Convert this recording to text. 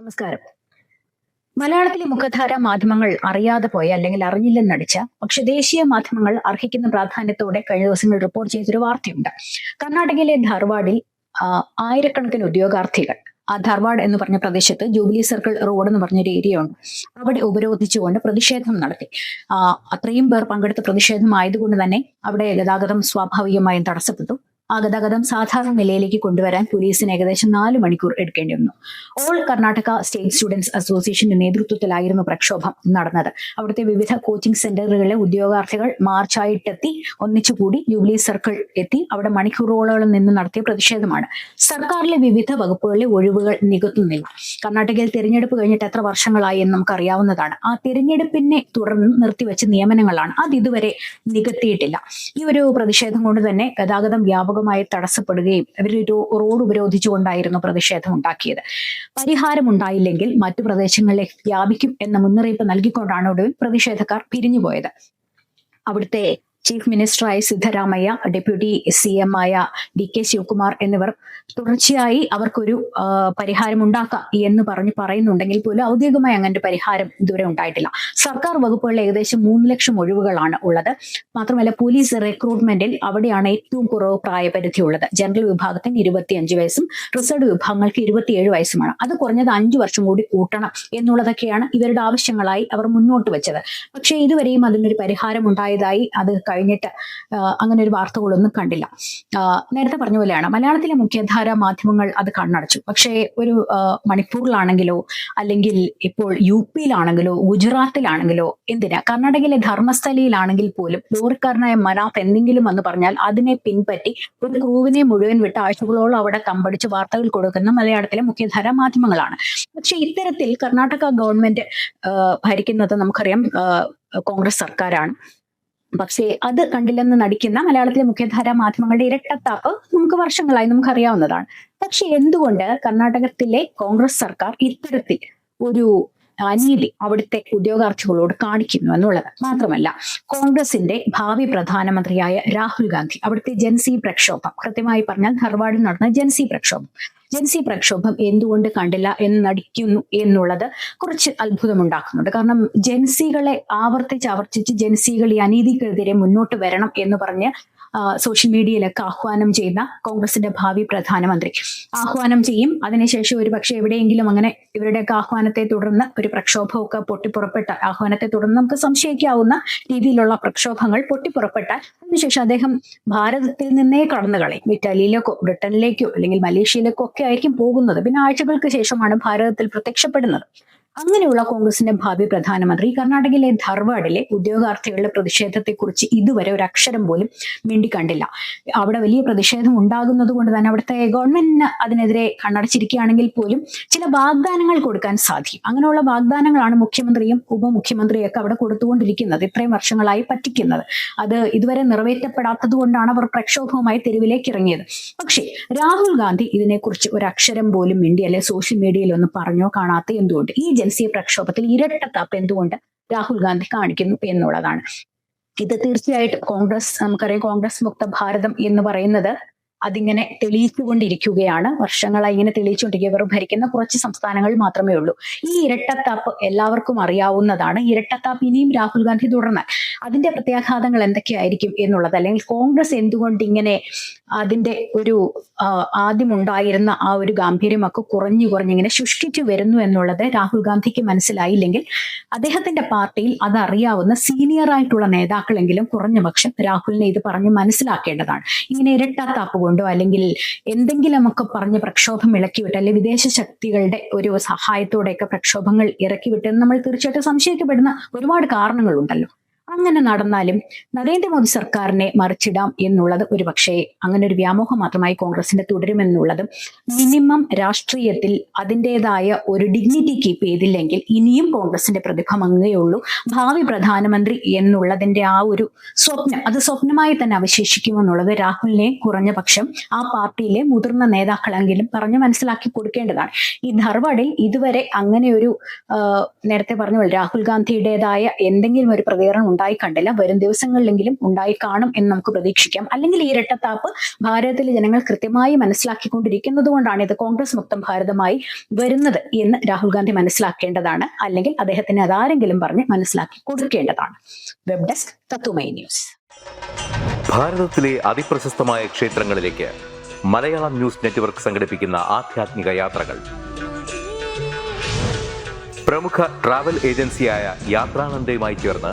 നമസ്കാരം. മലയാളത്തിലെ മുഖധാര മാധ്യമങ്ങൾ അറിയാതെ പോയ അല്ലെങ്കിൽ അറിഞ്ഞില്ലെന്നടിച്ച പക്ഷെ ദേശീയ മാധ്യമങ്ങൾ അർഹിക്കുന്ന പ്രാധാന്യത്തോടെ കഴിഞ്ഞ ദിവസങ്ങൾ റിപ്പോർട്ട് ചെയ്തൊരു വാർത്തയുണ്ട്. കർണാടകയിലെ ധാർവാഡിൽ ആയിരക്കണക്കിന് ഉദ്യോഗാർത്ഥികൾ ആ ധർവാഡ് എന്ന് പറഞ്ഞ പ്രദേശത്ത് ജൂബിലി സർക്കിൾ റോഡ് എന്ന് പറഞ്ഞൊരു ഏരിയ ഉണ്ട്. അവിടെ ഉപരോധിച്ചുകൊണ്ട് പ്രതിഷേധം നടത്തി. അത്രയും പേർ പങ്കെടുത്ത പ്രതിഷേധം ആയതുകൊണ്ട് തന്നെ അവിടെ ഗതാഗതം സ്വാഭാവികമായും തടസ്സപ്പെട്ടു. ആ ഗതാഗതം സാധാരണ നിലയിലേക്ക് കൊണ്ടുവരാൻ പോലീസിന് ഏകദേശം നാല് മണിക്കൂർ എടുക്കേണ്ടി വന്നു. ഓൾ കർണാടക സ്റ്റേറ്റ് സ്റ്റുഡൻസ് അസോസിയേഷന്റെ നേതൃത്വത്തിലായിരുന്നു പ്രക്ഷോഭം നടന്നത്. അവിടുത്തെ വിവിധ കോച്ചിംഗ് സെന്ററുകളിലെ ഉദ്യോഗാർത്ഥികൾ മാർച്ചായിട്ടെത്തി ഒന്നിച്ചുകൂടി ജൂബിലി സർക്കിൾ എത്തി അവിടെ മണിക്കൂറുകളോളം നിന്ന് നടത്തിയ പ്രതിഷേധമാണ്. സർക്കാരിലെ വിവിധ വകുപ്പുകളിലെ ഒഴിവുകൾ നികത്തുന്നില്ല കർണാടകയിൽ തിരഞ്ഞെടുപ്പ് കഴിഞ്ഞിട്ട് എത്ര വർഷങ്ങളായി എന്ന് നമുക്കറിയാവുന്നതാണ്. ആ തിരഞ്ഞെടുപ്പിനെ തുടർന്ന് നിർത്തിവെച്ച നിയമനങ്ങളാണ്. അത് ഇതുവരെ നികത്തിയിട്ടില്ല. ഈ ഒരു പ്രതിഷേധം കൊണ്ട് തന്നെ ഗതാഗതം വ്യാപകമായി തടസ്സപ്പെടുകയും ഇവരൊരു റോഡ് ഉപരോധിച്ചുകൊണ്ടായിരുന്നു പ്രതിഷേധം ഉണ്ടാക്കിയത്. പരിഹാരം ഉണ്ടായില്ലെങ്കിൽ മറ്റു പ്രദേശങ്ങളിലേക്ക് വ്യാപിക്കും എന്ന മുന്നറിയിപ്പ് നൽകിക്കൊണ്ടാണ് ഒടുവിൽ പ്രതിഷേധക്കാർ പിരിഞ്ഞുപോയത്. അവിടുത്തെ ചീഫ് മിനിസ്റ്ററായ സിദ്ധരാമയ്യ ഡെപ്യൂട്ടി സി എം ആയ ഡി കെ ശിവകുമാർ എന്നിവർ തുടർച്ചയായി അവർക്കൊരു പരിഹാരം ഉണ്ടാക്കാം എന്ന് പറഞ്ഞ് പറയുന്നുണ്ടെങ്കിൽ പോലും ഔദ്യോഗികമായി അങ്ങനെ പരിഹാരം ഇതുവരെ ഉണ്ടായിട്ടില്ല. സർക്കാർ വകുപ്പുകളിൽ ഏകദേശം മൂന്ന് ലക്ഷം ഒഴിവുകളാണ് ഉള്ളത്. മാത്രമല്ല പോലീസ് റിക്രൂട്ട്മെന്റിൽ അവിടെയാണ് ഏറ്റവും കുറവ് പ്രായപരിധി ഉള്ളത്. ജനറൽ വിഭാഗത്തിന് ഇരുപത്തിയഞ്ച് വയസ്സും റിസർവ് വിഭാഗങ്ങൾക്ക് ഇരുപത്തിയേഴ് വയസ്സുമാണ്. അത് കുറഞ്ഞത് അഞ്ചു വർഷം കൂടി കൂട്ടണം എന്നുള്ളതൊക്കെയാണ് ഇവരുടെ ആവശ്യങ്ങളായി അവർ മുന്നോട്ട് വെച്ചത്. പക്ഷേ ഇതുവരെയും അതിനൊരു പരിഹാരം ഉണ്ടായതായി അത് കഴിഞ്ഞിട്ട് അങ്ങനെ ഒരു വാർത്തകളൊന്നും കണ്ടില്ല. നേരത്തെ പറഞ്ഞ പോലെയാണ് മലയാളത്തിലെ മുഖ്യധാര മാധ്യമങ്ങൾ അത് കണ്ണടച്ചു. പക്ഷേ ഒരു മണിപ്പൂരിലാണെങ്കിലോ അല്ലെങ്കിൽ ഇപ്പോൾ യു പിയിലാണെങ്കിലോ ഗുജറാത്തിലാണെങ്കിലോ എന്തിനാ? കർണാടകയിലെ ധർമ്മസ്ഥലയിലാണെങ്കിൽ പോലും ലോറിക്കാരനായ മനാഫ് എന്തെങ്കിലും എന്ന് പറഞ്ഞാൽ അതിനെ പിൻപറ്റി ഒരു ക്രൂവിനെ മുഴുവൻ വിട്ട് ആഴ്ചകളോളം അവിടെ കമ്പടിച്ച് വാർത്തകൾ കൊടുക്കുന്ന മലയാളത്തിലെ മുഖ്യധാര മാധ്യമങ്ങളാണ്. പക്ഷെ ഇത്തരത്തിൽ കർണാടക ഗവൺമെന്റ് ഭരിക്കുന്നത് നമുക്കറിയാം കോൺഗ്രസ് സർക്കാരാണ്. പക്ഷേ അത് കണ്ടില്ലെന്ന് നടിക്കുന്ന മലയാളത്തിലെ മുഖ്യധാര മാധ്യമങ്ങളുടെ ഇരട്ടത്താപ്പ് നമുക്ക് വർഷങ്ങളായി നമുക്കറിയാവുന്നതാണ്. പക്ഷെ എന്തുകൊണ്ട് കർണാടകത്തിലെ കോൺഗ്രസ് സർക്കാർ ഇത്തരത്തിൽ ഒരു അനീതി അവിടുത്തെ ഉദ്യോഗാർത്ഥികളോട് കാണിക്കുന്നു എന്നുള്ളത് മാത്രമല്ല കോൺഗ്രസിന്റെ ഭാവി പ്രധാനമന്ത്രിയായ രാഹുൽ ഗാന്ധി അവിടുത്തെ ജൻസി പ്രക്ഷോഭം. കൃത്യമായി പറഞ്ഞാൽ ധർവാഡിൽ നടന്ന ജൻസി പ്രക്ഷോഭം. ജൻസി പ്രക്ഷോഭം എന്തുകൊണ്ട് കണ്ടില്ല എന്ന് നടിക്കുന്നു എന്നുള്ളത് കുറച്ച് അത്ഭുതമുണ്ടാക്കുന്നുണ്ട്. കാരണം ജൻസികളെ ആവർത്തിച്ച് ആവർത്തിച്ച് ജൻസികൾ ഈ അനീതിക്കെതിരെ മുന്നോട്ട് വരണം എന്ന് പറഞ്ഞ് സോഷ്യൽ മീഡിയയിലൊക്കെ ആഹ്വാനം ചെയ്യുന്ന കോൺഗ്രസിന്റെ ഭാവി പ്രധാനമന്ത്രി. ആഹ്വാനം ചെയ്യും. അതിനുശേഷം ഒരു പക്ഷേ എവിടെയെങ്കിലും അങ്ങനെ ഇവരുടെയൊക്കെ ആഹ്വാനത്തെ തുടർന്ന് ഒരു പ്രക്ഷോഭമൊക്കെ പൊട്ടിപ്പുറപ്പെട്ട ആഹ്വാനത്തെ തുടർന്ന് നമുക്ക് സംശയിക്കാവുന്ന രീതിയിലുള്ള പ്രക്ഷോഭങ്ങൾ പൊട്ടിപ്പുറപ്പെട്ടാൽ അതിനുശേഷം അദ്ദേഹം ഭാരതത്തിൽ നിന്നേ കടന്നു കളയും. ഇറ്റലിയിലേക്കോ ബ്രിട്ടനിലേക്കോ അല്ലെങ്കിൽ മലേഷ്യയിലേക്കോ ഒക്കെ ആയിരിക്കും പോകുന്നത്. പിന്നെ ആഴ്ചകൾക്ക് ശേഷമാണ് ഭാരതത്തിൽ പ്രത്യക്ഷപ്പെടുന്നത്. അങ്ങനെയുള്ള കോൺഗ്രസിന്റെ ഭാവി പ്രധാനമന്ത്രി. കർണാടകയിലെ ധർവാഡിലെ ഉദ്യോഗാർത്ഥികളുടെ പ്രതിഷേധത്തെക്കുറിച്ച് ഇതുവരെ ഒരു അക്ഷരം പോലും മിണ്ടിക്കണ്ടില്ല. അവിടെ വലിയ പ്രതിഷേധം ഉണ്ടാകുന്നത് കൊണ്ട് തന്നെ അവിടുത്തെ ഗവൺമെന്റിന് അതിനെതിരെ കണ്ണടച്ചിരിക്കുകയാണെങ്കിൽ പോലും ചില വാഗ്ദാനങ്ങൾ കൊടുക്കാൻ സാധിക്കും. അങ്ങനെയുള്ള വാഗ്ദാനങ്ങളാണ് മുഖ്യമന്ത്രിയും ഉപമുഖ്യമന്ത്രിയും ഒക്കെ അവിടെ കൊടുത്തുകൊണ്ടിരിക്കുന്നത്. ഇത്രയും വർഷങ്ങളായി പറ്റിക്കുന്നത്. അത് ഇതുവരെ നിറവേറ്റപ്പെടാത്തത് കൊണ്ടാണ് അവർ പ്രക്ഷോഭവുമായി തെരുവിലേക്ക് ഇറങ്ങിയത്. പക്ഷേ രാഹുൽ ഗാന്ധി ഇതിനെക്കുറിച്ച് ഒരു അക്ഷരം പോലും മിണ്ടി അല്ലെ സോഷ്യൽ മീഡിയയിൽ ഒന്ന് പറഞ്ഞോ കാണാത്ത എന്തുകൊണ്ട്? ഈ ജനസീയ പ്രക്ഷോഭത്തിൽ ഇരട്ടത്താപ്പ് എന്തുകൊണ്ട് രാഹുൽ ഗാന്ധി കാണിക്കുന്നു എന്നുള്ളതാണ്. ഇത് തീർച്ചയായിട്ടും കോൺഗ്രസ് നമുക്കറിയാം കോൺഗ്രസ് മുക്ത ഭാരതം എന്ന് പറയുന്നത് അതിങ്ങനെ തെളിയിച്ചുകൊണ്ടിരിക്കുകയാണ്. വർഷങ്ങളായി ഇങ്ങനെ തെളിയിച്ചുകൊണ്ടിരിക്കുക വെറും ഭരിക്കുന്ന കുറച്ച് സംസ്ഥാനങ്ങൾ മാത്രമേ ഉള്ളൂ. ഈ ഇരട്ടത്താപ്പ് എല്ലാവർക്കും അറിയാവുന്നതാണ്. ഇരട്ടത്താപ്പ് ഇനിയും രാഹുൽ ഗാന്ധി തുടർന്നാൽ അതിന്റെ പ്രത്യാഘാതങ്ങൾ എന്തൊക്കെയായിരിക്കും എന്നുള്ളത്? അല്ലെങ്കിൽ കോൺഗ്രസ് എന്തുകൊണ്ട് ഇങ്ങനെ അതിന്റെ ഒരു ആദ്യമുണ്ടായിരുന്ന ആ ഒരു ഗാംഭീര്യമൊക്കെ കുറഞ്ഞു കുറഞ്ഞിങ്ങനെ ശുഷ്കിച്ചു വരുന്നു എന്നുള്ളത് രാഹുൽ ഗാന്ധിക്ക് മനസ്സിലായില്ലെങ്കിൽ അദ്ദേഹത്തിന്റെ പാർട്ടിയിൽ അതറിയാവുന്ന സീനിയർ ആയിട്ടുള്ള നേതാക്കളെങ്കിലും കുറഞ്ഞ പക്ഷം രാഹുലിനെ ഇത് പറഞ്ഞ് മനസ്സിലാക്കേണ്ടതാണ്. ഇങ്ങനെ ഇരട്ടാത്താപ്പ് കൊണ്ടോ അല്ലെങ്കിൽ എന്തെങ്കിലുമൊക്കെ പറഞ്ഞ് പ്രക്ഷോഭം ഇളക്കി വിട്ട് അല്ലെങ്കിൽ വിദേശ ശക്തികളുടെ ഒരു സഹായത്തോടെയൊക്കെ പ്രക്ഷോഭങ്ങൾ ഇറക്കി വിട്ടെന്ന് നമ്മൾ തീർച്ചയായിട്ടും സംശയിക്കപ്പെടുന്ന ഒരുപാട് കാരണങ്ങളുണ്ടല്ലോ. അങ്ങനെ നടന്നാലും നരേന്ദ്രമോദി സർക്കാരിനെ മറിച്ചിടാം എന്നുള്ളത് ഒരു പക്ഷേ അങ്ങനെ ഒരു വ്യാമോഹം മാത്രമായി കോൺഗ്രസിന്റെ തുടരുമെന്നുള്ളതും മിനിമം രാഷ്ട്രീയത്തിൽ അതിന്റെതായ ഒരു ഡിഗ്നിറ്റി കീപ്പ് ചെയ്തില്ലെങ്കിൽ ഇനിയും കോൺഗ്രസിന്റെ പ്രതിഭം അങ്ങേയുള്ളൂ ഭാവി പ്രധാനമന്ത്രി എന്നുള്ളതിന്റെ ആ ഒരു സ്വപ്നം അത് സ്വപ്നമായി തന്നെ അവശേഷിക്കുമെന്നുള്ളത് രാഹുലിനെ കുറഞ്ഞ പക്ഷം ആ പാർട്ടിയിലെ മുതിർന്ന നേതാക്കളെങ്കിലും പറഞ്ഞു മനസ്സിലാക്കി കൊടുക്കേണ്ടതാണ്. ഈ ധർവാഡിൽ ഇതുവരെ അങ്ങനെ ഒരു നേരത്തെ പറഞ്ഞു രാഹുൽ ഗാന്ധിയുടേതായ എന്തെങ്കിലും ഒരു പ്രതികരണം ഉണ്ടായി കണ്ടില്ല. വരും ദിവസങ്ങളിലെങ്കിലും ഉണ്ടായി കാണും എന്ന് നമുക്ക് പ്രതീക്ഷിക്കാം. അല്ലെങ്കിൽ ഈ ഇരട്ടത്താപ്പ് ഭാരതത്തിലെ ജനങ്ങൾ കൃത്യമായി മനസ്സിലാക്കിക്കൊണ്ടിരിക്കുന്നത് കൊണ്ടാണ് ഇത് കോൺഗ്രസ് മുക്തം ഭാരതമായി വരുന്നത് എന്ന് രാഹുൽ ഗാന്ധി മനസ്സിലാക്കേണ്ടതാണ്. അല്ലെങ്കിൽ അദ്ദേഹത്തിന് അതാരെങ്കിലും പറഞ്ഞ് മനസ്സിലാക്കി കൊടുക്കേണ്ടതാണ്. വെബ് ഡെസ്ക് തത്തുമൈ ന്യൂസ് ഭാരതത്തിലെ അതിപ്രശസ്തമായ ക്ഷേത്രങ്ങളിലേക്ക് മലയാളം ന്യൂസ് നെറ്റ്വർക്ക് സംഘടിപ്പിക്കുന്ന ആധ്യാത്മിക യാത്രകൾ. പ്രമുഖ ട്രാവൽ ഏജൻസിയായ യാത്രാനന്ദയുമായി ചേർന്ന്